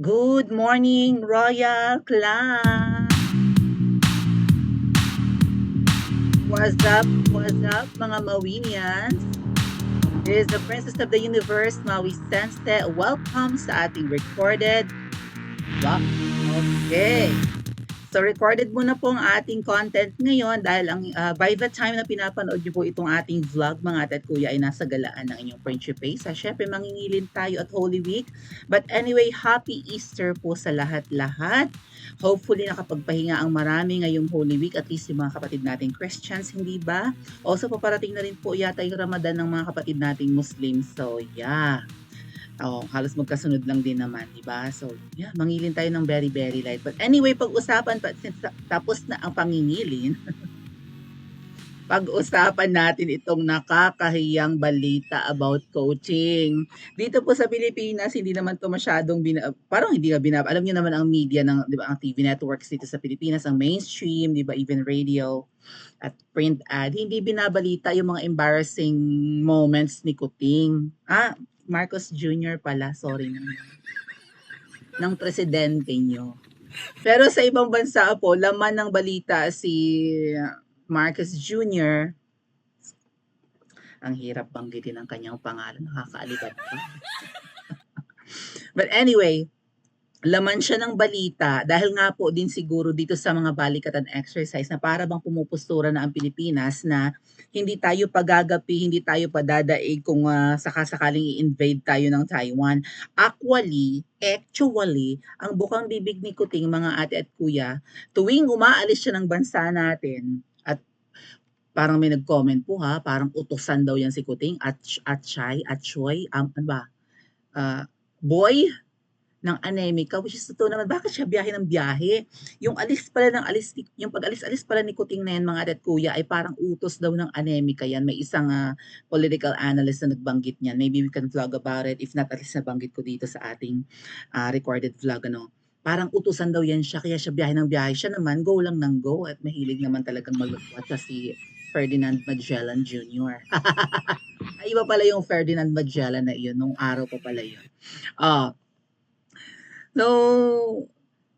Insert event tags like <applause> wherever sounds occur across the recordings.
Good morning, Royal Clan! What's up, what's up, mga Mawinians? This is the Princess of the Universe, Maui Sense. Welcome sa ating recorded vlog. Okay. So recorded muna po ang ating content ngayon dahil ang uh, by the time na pinapanood niyo po itong ating vlog mga ate at kuya ay nasa galaan ng inyong Principe. Sa syempre mangingilin tayo at Holy Week. But anyway, happy Easter po sa lahat-lahat. Hopefully nakapagpahinga ang marami ngayong Holy Week at least yung mga kapatid nating Christians, hindi ba? Also paparating na rin po yata yung Ramadan ng mga kapatid nating Muslims. So yeah. Oh, halos magkasunod lang din naman, di ba? So, yeah, mangilin tayo ng very, very light. But anyway, pag-usapan, pa, since tapos na ang pangingilin, <laughs> pag-usapan natin itong nakakahiyang balita about coaching. Dito po sa Pilipinas, hindi naman to masyadong bina, parang hindi ka binab. Alam niyo naman ang media ng, di ba, ang TV networks dito sa Pilipinas, ang mainstream, di ba, even radio at print ad, hindi binabalita yung mga embarrassing moments ni Kuting. Ah, Marcos Jr. pala, sorry naman. ng presidente nyo. Pero sa ibang bansa po, laman ng balita si Marcos Jr. Ang hirap banggitin ang kanyang pangalan, nakakaalibat pa. <laughs> But anyway, laman siya ng balita dahil nga po din siguro dito sa mga balikatan exercise na para bang pumupustura na ang Pilipinas na hindi tayo pagagapi, hindi tayo padadaig kung uh, sakasakaling i-invade tayo ng Taiwan. Actually, actually, ang bukang bibig ni Kuting mga ate at kuya, tuwing umaalis siya ng bansa natin, at parang may nag-comment po ha, parang utosan daw yan si Kuting, at, at Chai, at Choi, um, ano ba, uh, boy, ng anemika, which is totoo naman, bakit siya biyahe ng biyahe? Yung alis pala ng alis, yung pag-alis-alis pala ni Kuting na yan, mga adat kuya, ay parang utos daw ng anemika yan. May isang uh, political analyst na nagbanggit niyan. Maybe we can vlog about it. If not, at least nabanggit ko dito sa ating uh, recorded vlog, ano. Parang utusan daw yan siya, kaya siya biyahe ng biyahe. Siya naman, go lang ng go, at mahilig naman talagang maglukwat si Ferdinand Magellan Jr. Ay, <laughs> iba pala yung Ferdinand Magellan na yun, nung araw pa pala yun. Uh, So,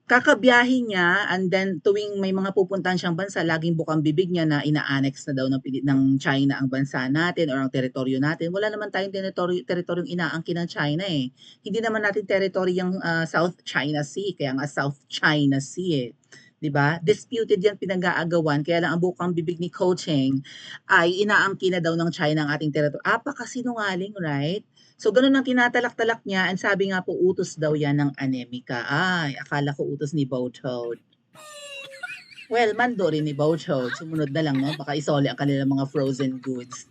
kakabiyahe niya and then tuwing may mga pupuntahan siyang bansa, laging bukang bibig niya na ina-annex na daw ng, ng China ang bansa natin or ang teritoryo natin. Wala naman tayong teritoryo, teritoryong inaangkin ng China eh. Hindi naman natin teritoryo yung uh, South China Sea, kaya nga South China Sea eh. 'di ba? Disputed 'yan pinag-aagawan kaya lang ang bukang bibig ni Coaching ay inaangkin na daw ng China ang ating teritoryo. Apakasinungaling, right? So, ganun ang tinatalak-talak niya. And sabi nga po, utos daw yan ng anemika. Ay, akala ko utos ni Boathold. Well, mando rin ni Boathold. Sumunod na lang, no? Baka isoli ang kanilang mga frozen goods.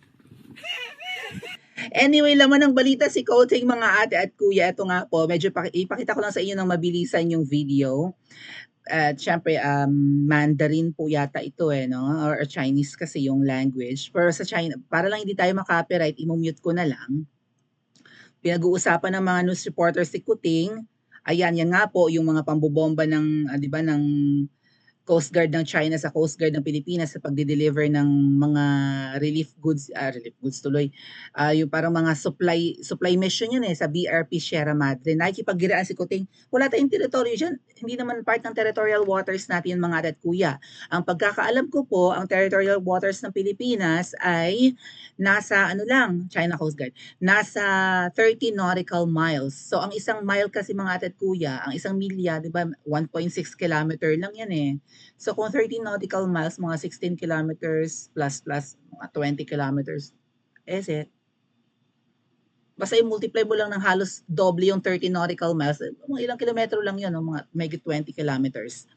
Anyway, laman ng balita si Coating mga ate at kuya. Ito nga po, medyo ipakita ko lang sa inyo ng mabilisan yung video. At syempre, um, Mandarin po yata ito eh, no? Or Chinese kasi yung language. Pero sa China, para lang hindi tayo makapiright, imumute ko na lang pinag-uusapan ng mga news reporters si Kuting, ayan, yan nga po yung mga pambobomba ng, uh, di ba, ng Coast Guard ng China sa Coast Guard ng Pilipinas sa pagde-deliver ng mga relief goods, uh, relief goods tuloy, uh, yung parang mga supply supply mission yun eh, sa BRP Sierra Madre. Nakikipaggiraan si Kuting, wala tayong teritoryo dyan, hindi naman part ng territorial waters natin yung mga adat kuya. Ang pagkakaalam ko po, ang territorial waters ng Pilipinas ay nasa ano lang, China Coast Guard, nasa 30 nautical miles. So ang isang mile kasi mga atat kuya, ang isang milya, di ba, 1.6 kilometer lang yan eh. So kung 13 nautical miles, mga 16 kilometers plus plus mga 20 kilometers, is it? Basta i-multiply mo lang ng halos doble yung 30 nautical miles, mga ilang kilometro lang yun, mga may 20 kilometers.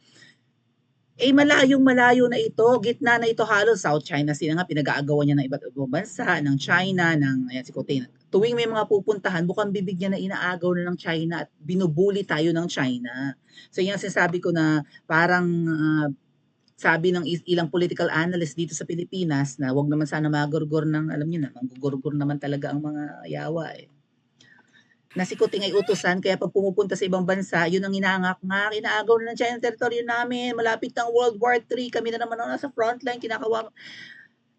Eh malayong malayo na ito, gitna na ito halos South China Sea nga pinag-aagawan niya ng iba't ibang bansa, ng China, ng ayan si Cote. Tuwing may mga pupuntahan, bukang bibig niya na inaagaw na ng China at binubuli tayo ng China. So yan sinasabi ko na parang uh, sabi ng ilang political analyst dito sa Pilipinas na wag naman sana magurgur ng alam niyo na, manggugurgur naman talaga ang mga yawa eh na ay utusan, kaya pag pumupunta sa ibang bansa, yun ang inaangak nga, inaagaw na ng China territory namin, malapit ng World War III, kami na naman ang nasa frontline, kinakawa.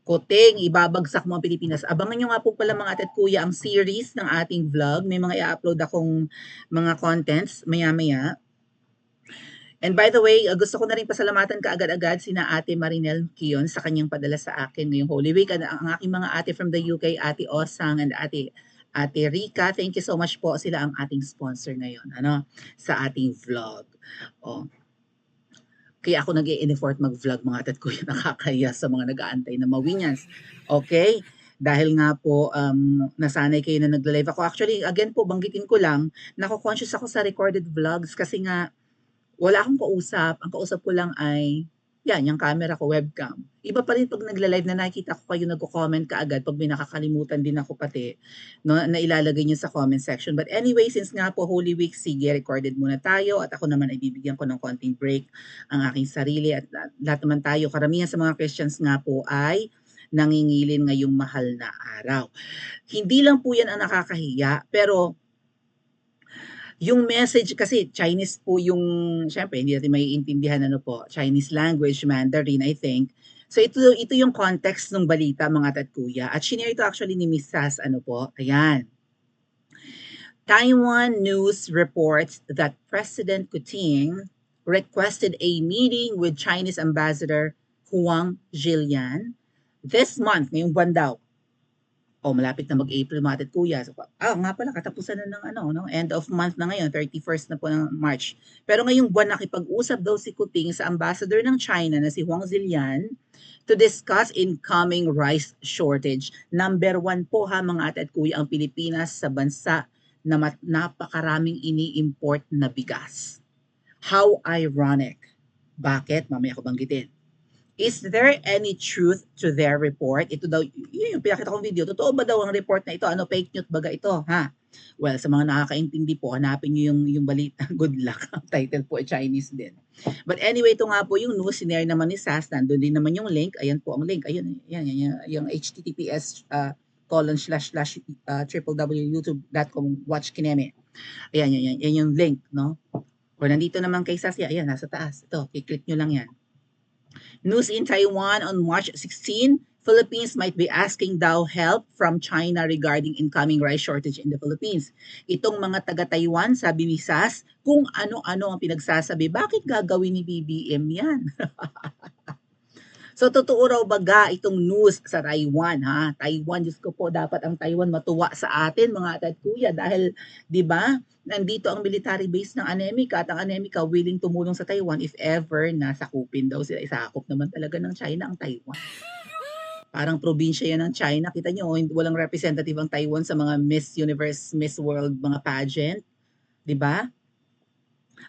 Kuting, ibabagsak mo ang Pilipinas. Abangan nyo nga po pala mga ate at kuya ang series ng ating vlog. May mga i-upload akong mga contents maya-maya. And by the way, uh, gusto ko na rin pasalamatan kaagad-agad sina Ate Marinel Kion sa kanyang padala sa akin ngayong Holy Week. And ang aking mga ate from the UK, Ate Osang and Ate Ate Rika, thank you so much po. Sila ang ating sponsor ngayon, ano, sa ating vlog. Oh. Kaya ako nag effort mag-vlog mga ate at kuya, <laughs> nakakaya sa mga nag-aantay na mawinyas. Okay? Dahil nga po, um, nasanay kayo na nagla-live ako. Actually, again po, banggitin ko lang, nako-conscious ako sa recorded vlogs kasi nga, wala akong kausap. Ang kausap ko lang ay, yan, yung camera ko, webcam. Iba pa rin pag nagla-live na nakikita ko kayo nagko-comment kaagad pag may nakakalimutan din ako pati no, na ilalagay nyo sa comment section. But anyway, since nga po Holy Week, sige, recorded muna tayo at ako naman ay bibigyan ko ng konting break ang aking sarili at lahat naman tayo, karamihan sa mga Christians nga po ay nangingilin ngayong mahal na araw. Hindi lang po yan ang nakakahiya, pero yung message kasi Chinese po yung, syempre hindi natin maiintindihan ano po, Chinese language, Mandarin I think. So ito ito yung context ng balita mga tat kuya. At shinare ito actually ni Miss Sas ano po. Ayan. Taiwan news reports that President Kuting requested a meeting with Chinese Ambassador Huang Zhilian this month, ngayong buwan daw. O malapit na mag-April mga tat kuya. So, ah, nga pala, katapusan na ng ano, no? end of month na ngayon, 31st na po ng March. Pero ngayong buwan nakipag-usap daw si Kuting sa ambassador ng China na si Huang Zilian to discuss incoming rice shortage. Number one po ha mga ate at kuya ang Pilipinas sa bansa na napakaraming ini-import na bigas. How ironic. Bakit? Mamaya ko banggitin. Is there any truth to their report? Ito daw, yun yung pinakita kong video. Totoo ba daw ang report na ito? Ano fake news baga ito? Ha? Well, sa mga nakakaintindi po, hanapin nyo yung, yung balita. <laughs> Good luck. Title po Chinese din. But anyway, ito nga po yung news. Sinare naman ni SAS. Nandun din naman yung link. Ayan po ang link. Ayun, yan, yan, yan, yung https uh, colon slash slash uh, www.youtube.com watch kineme. Ayan, yan, yan, yan yung link, no? O nandito naman kay SAS. Ayan, nasa taas. Ito, i-click nyo lang yan. News in Taiwan on March 16, Philippines might be asking daw help from China regarding incoming rice shortage in the Philippines. Itong mga taga-Taiwan, sabi ni SAS, kung ano-ano ang pinagsasabi, bakit gagawin ni BBM yan? <laughs> so, totoo raw baga itong news sa Taiwan, ha? Taiwan, Diyos ko po, dapat ang Taiwan matuwa sa atin, mga ate at kuya, dahil, di ba, nandito ang military base ng Anemica at ang Anemica willing tumulong sa Taiwan if ever nasakupin daw sila. Isakop naman talaga ng China ang Taiwan. Parang probinsya yan ng China. Kita nyo, walang representative ang Taiwan sa mga Miss Universe, Miss World, mga pageant. Di ba?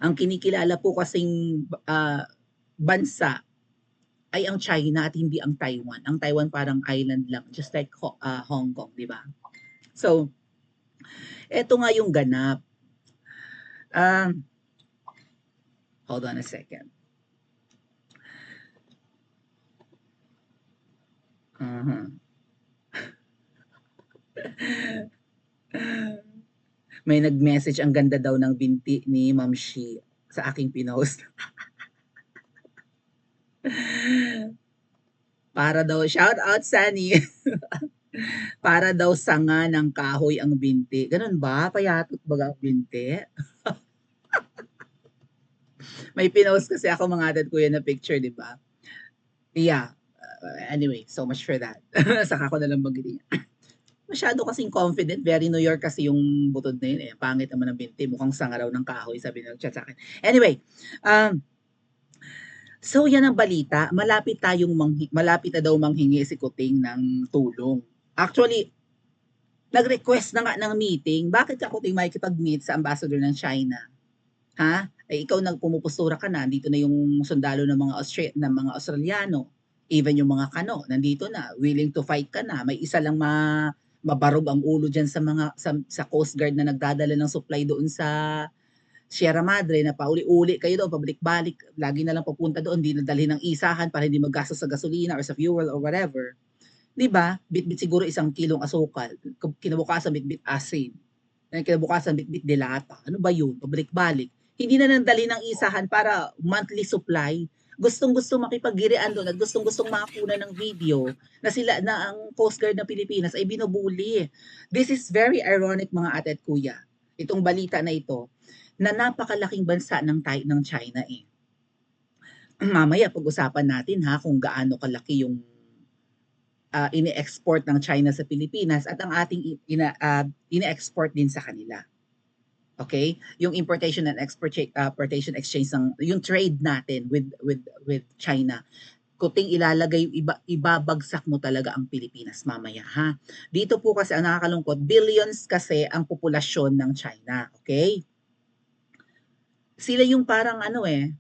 Ang kinikilala po kasing uh, bansa ay ang China at hindi ang Taiwan. Ang Taiwan parang island lang, just like uh, Hong Kong, di ba? So, eto nga yung ganap. Um, hold on a second. Uh-huh. <laughs> May nag-message ang ganda daw ng binti ni Ma'am Shi sa aking pinost. <laughs> Para daw, shout out Sunny. <laughs> Para daw sanga ng kahoy ang binti. Ganun ba? Payatot ba ang binti? <laughs> May pinost kasi ako mga dad kuya na picture, di ba? Yeah. Uh, anyway, so much for that. <laughs> Saka ko na lang magiling. <clears throat> Masyado kasing confident, very New York kasi yung butod na yun eh. Pangit naman ng binti, mukhang sanga raw ng kahoy, sabi ng chat sa akin. Anyway, um, So yan ang balita, malapit tayong manghi, malapit na daw manghingi si Kuting ng tulong. Actually, nag-request na nga ng meeting, bakit ka Kuting makikipag-meet sa ambassador ng China? Ha? Ay ikaw nagpumupustura ka na, dito na yung sundalo ng mga Austra- ng mga Australiano, even yung mga kano, nandito na, willing to fight ka na. May isa lang ma mabarog ang ulo diyan sa mga sa, sa Coast Guard na nagdadala ng supply doon sa Sierra Madre na pauli-uli kayo doon, pabalik-balik, lagi na lang papunta doon, hindi nadalhin ng isahan para hindi maggastos sa gasolina or sa fuel or whatever. 'Di ba? Bit-bit siguro isang kilong asukal, kinabukasan bit-bit asin. Kinabukasan bit-bit delata. Ano ba 'yun? Pabalik-balik. Hindi na nadalhin ng isahan para monthly supply gustong-gusto makipaggirian doon at gustong-gustong makakuha ng video na sila na ang Coast Guard ng Pilipinas ay binubuli. This is very ironic mga ate at kuya. Itong balita na ito na napakalaking bansa ng Thai ng China eh. Mamaya pag-usapan natin ha kung gaano kalaki yung ah, ini-export ng China sa Pilipinas at ang ating ina, ah, ini-export din sa kanila. Okay? Yung importation and export uh, importation exchange ng yung trade natin with with with China. Kuting ilalagay iba, ibabagsak mo talaga ang Pilipinas mamaya ha. Dito po kasi ang nakakalungkot, billions kasi ang populasyon ng China, okay? Sila yung parang ano eh,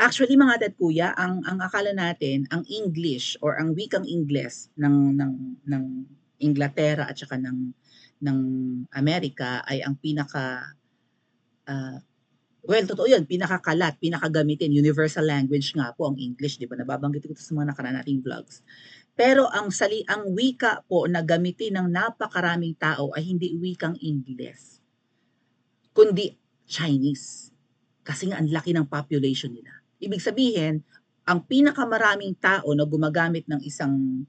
Actually mga dad kuya, ang ang akala natin, ang English or ang wikang Ingles ng ng ng Inglaterra at saka ng ng Amerika ay ang pinaka ah, well, totoo 'yun, pinakakalat, pinakagamitin, universal language nga po ang English, 'di ba? Nababanggit ko sa mga nakaraan nating vlogs. Pero ang sali ang wika po na gamitin ng napakaraming tao ay hindi wikang Ingles, kundi Chinese. Kasi nga ang laki ng population nila. Ibig sabihin, ang pinakamaraming tao na gumagamit ng isang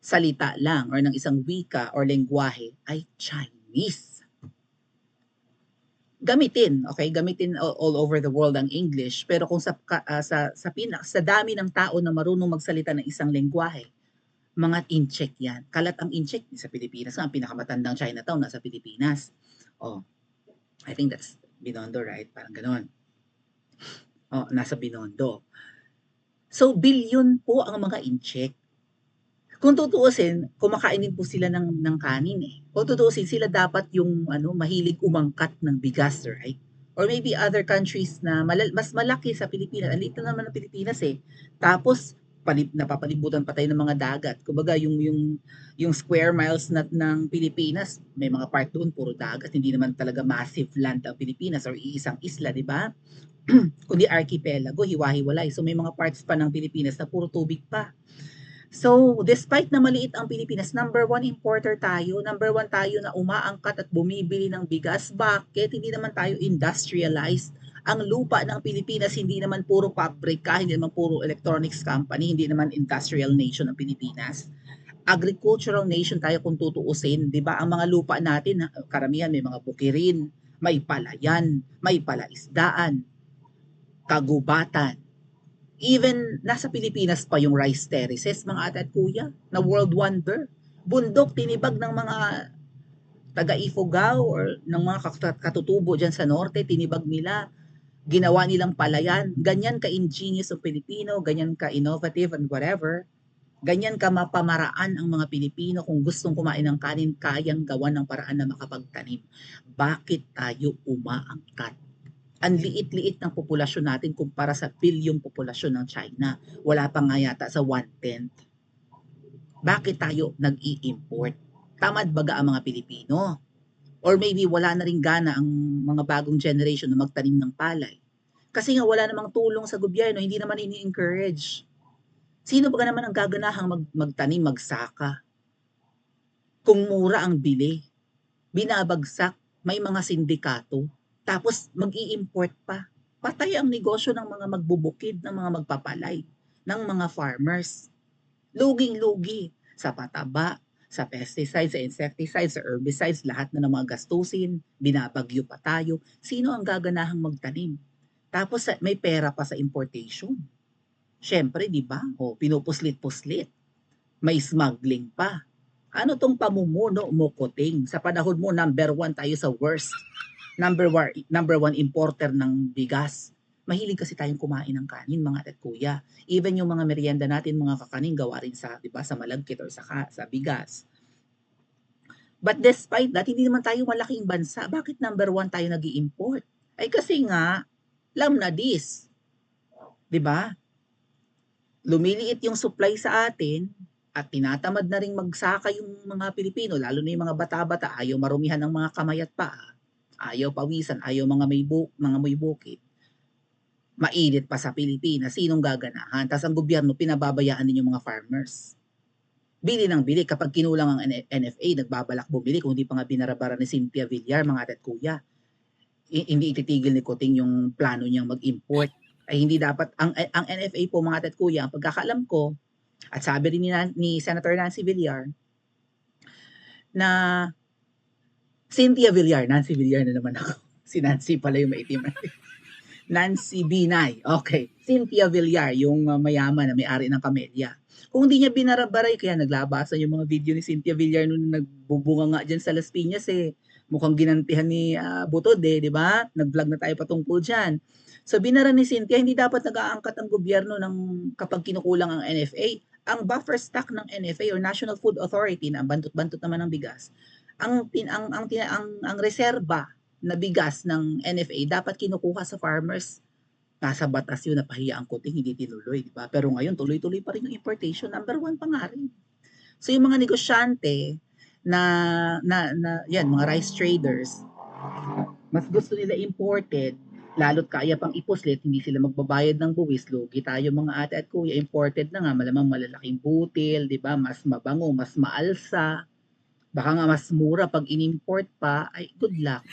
salita lang or ng isang wika or lengguwahe ay Chinese. Gamitin, okay? Gamitin all, over the world ang English, pero kung sa ah, sa sa, pina, sa dami ng tao na marunong magsalita ng isang lengguwahe, mga incheck 'yan. Kalat ang incheck sa Pilipinas, ang pinakamatandang Chinatown nasa Pilipinas. Oh. I think that's Binondo, right? Parang ganoon. Oh, nasa Binondo. So, billion po ang mga incheck. Kung tutuusin, kumakain din po sila ng, ng kanin eh. Kung tutuusin, sila dapat yung ano, mahilig umangkat ng bigas, right? Or maybe other countries na malal- mas malaki sa Pilipinas. Ang naman ng Pilipinas eh. Tapos, palib, napapalibutan pa tayo ng mga dagat. Kumbaga, yung, yung, yung square miles na, ng Pilipinas, may mga part doon, puro dagat. Hindi naman talaga massive land ang Pilipinas or iisang isla, di ba? <clears throat> kundi archipelago, hiwa-hiwalay. So may mga parts pa ng Pilipinas na puro tubig pa. So, despite na maliit ang Pilipinas, number one importer tayo, number one tayo na umaangkat at bumibili ng bigas. Bakit? Hindi naman tayo industrialized. Ang lupa ng Pilipinas, hindi naman puro pabrika, hindi naman puro electronics company, hindi naman industrial nation ang Pilipinas. Agricultural nation tayo kung tutuusin, 'di ba? Ang mga lupa natin, karamihan may mga bukirin, may palayan, may palaisdaan, kagubatan. Even nasa Pilipinas pa yung rice terraces, mga ate at kuya, na world wonder. Bundok, tinibag ng mga taga Ifugao or ng mga kat- katutubo dyan sa norte, tinibag nila, ginawa nilang palayan. Ganyan ka-ingenious ang Pilipino, ganyan ka-innovative and whatever. Ganyan ka mapamaraan ang mga Pilipino kung gustong kumain ng kanin, kayang gawan ng paraan na makapagtanim. Bakit tayo umaangkat? ang liit-liit ng populasyon natin kumpara sa bilyong populasyon ng China. Wala pa nga yata sa one-tenth. Bakit tayo nag-i-import? Tamad baga ang mga Pilipino? Or maybe wala na rin gana ang mga bagong generation na magtanim ng palay. Kasi nga wala namang tulong sa gobyerno, hindi naman ini-encourage. Sino ba naman ang gaganahang mag, magtanim, magsaka? Kung mura ang bili, binabagsak, may mga sindikato, tapos mag-i-import pa. Patay ang negosyo ng mga magbubukid, ng mga magpapalay, ng mga farmers. Luging-lugi sa pataba, sa pesticides, sa insecticides, sa herbicides, lahat na ng mga gastusin, binabagyo pa tayo. Sino ang gaganahang magtanim? Tapos sa- may pera pa sa importation. Siyempre, di ba? O, pinupuslit-puslit. May smuggling pa. Ano tong pamumuno mo, Kuting? Sa panahon mo, number one tayo sa worst number one, number one importer ng bigas. Mahilig kasi tayong kumain ng kanin, mga at kuya. Even yung mga merienda natin, mga kakanin, gawa rin sa, di ba, sa malagkit or sa, sa bigas. But despite that, hindi naman tayo malaking bansa. Bakit number one tayo nag import Ay kasi nga, lam na this. Di ba? Lumiliit yung supply sa atin, at tinatamad na rin magsaka yung mga Pilipino, lalo na yung mga bata-bata, ayaw marumihan ng mga kamay at paa ayaw pawisan, ayaw mga may bu- mga may bukid. Mainit pa sa Pilipinas, sinong gaganahan? Tapos ang gobyerno, pinababayaan din yung mga farmers. Bili ng bili. Kapag kinulang ang NFA, nagbabalak bumili kung hindi pa nga binarabara ni Cynthia Villar, mga ate at kuya. Hindi ititigil ni Kuting yung plano niyang mag-import. ay hindi dapat ang ang NFA po mga ate at kuya, ang pagkakaalam ko at sabi rin ni ni Senator Nancy Villar na Cynthia Villar, Nancy Villar na naman ako. <laughs> Si Nancy pala yung maitim. <laughs> Nancy Binay. Okay. Cynthia Villar, yung uh, mayaman na may-ari ng Camellia. Kung hindi niya binarabaray, kaya naglabasan yung mga video ni Cynthia Villar nung nagbubunga nga dyan sa Las Piñas eh. Mukhang ginantihan ni uh, Butod eh, di ba? Nag-vlog na tayo patungkol dyan. So binara ni Cynthia, hindi dapat nag-aangkat ang gobyerno ng kapag kinukulang ang NFA. Ang buffer stock ng NFA or National Food Authority na bantot-bantot naman ng bigas, ang tin ang ang, ang, ang, ang reserba na bigas ng NFA dapat kinukuha sa farmers. Nasa batas yun na pahiya ang kuting, hindi tinuloy, di ba? Pero ngayon, tuloy-tuloy pa rin yung importation. Number one pa nga rin. So yung mga negosyante na, na, na yan, mga rice traders, mas gusto nila imported, lalo't kaya pang ipuslit, hindi sila magbabayad ng buwis, lugi tayo mga ate at kuya, imported na nga, malamang malalaking butil, di ba? Mas mabango, mas maalsa, baka nga mas mura pag inimport pa, ay good luck.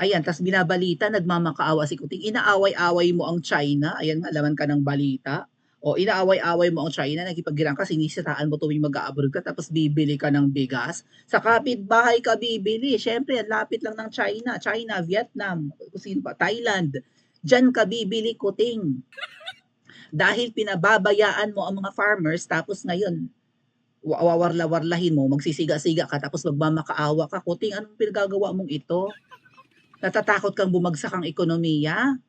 Ayan, tas binabalita, nagmamakaawa si Kuting. Inaaway-away mo ang China. Ayan nga, laman ka ng balita. O inaaway-away mo ang China, nakipaggirang ka, sinisiraan mo tuwing mag-abroad ka, tapos bibili ka ng bigas. Sa kapitbahay ka bibili. Siyempre, lapit lang ng China. China, Vietnam, sino pa, Thailand. Diyan ka bibili, Kuting. Dahil pinababayaan mo ang mga farmers, tapos ngayon, wawarla-warlahin mo, magsisiga-siga ka, tapos magmamakaawa ka, Kuting, anong pinagagawa mong ito? Natatakot kang bumagsak ang ekonomiya?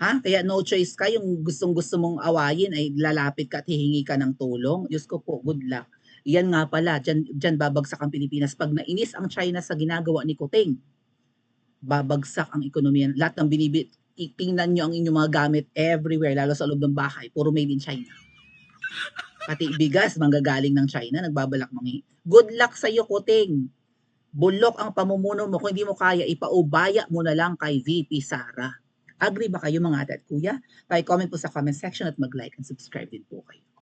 Ha? Kaya no choice ka, yung gustong-gusto mong awayin ay lalapit ka at hihingi ka ng tulong. Diyos ko po, good luck. Yan nga pala, dyan, dyan babagsak ang Pilipinas. Pag nainis ang China sa ginagawa ni Kuting, babagsak ang ekonomiya. Lahat ng binibit, tingnan nyo ang inyong mga gamit everywhere, lalo sa loob ng bahay, puro made in China. Pati bigas, manggagaling ng China, nagbabalak mangi. Good luck sa iyo, Kuting bulok ang pamumuno mo, kung hindi mo kaya, ipaubaya mo na lang kay VP Sara. Agree ba kayo mga at kuya? Pa-comment po sa comment section at mag-like and subscribe din po kayo.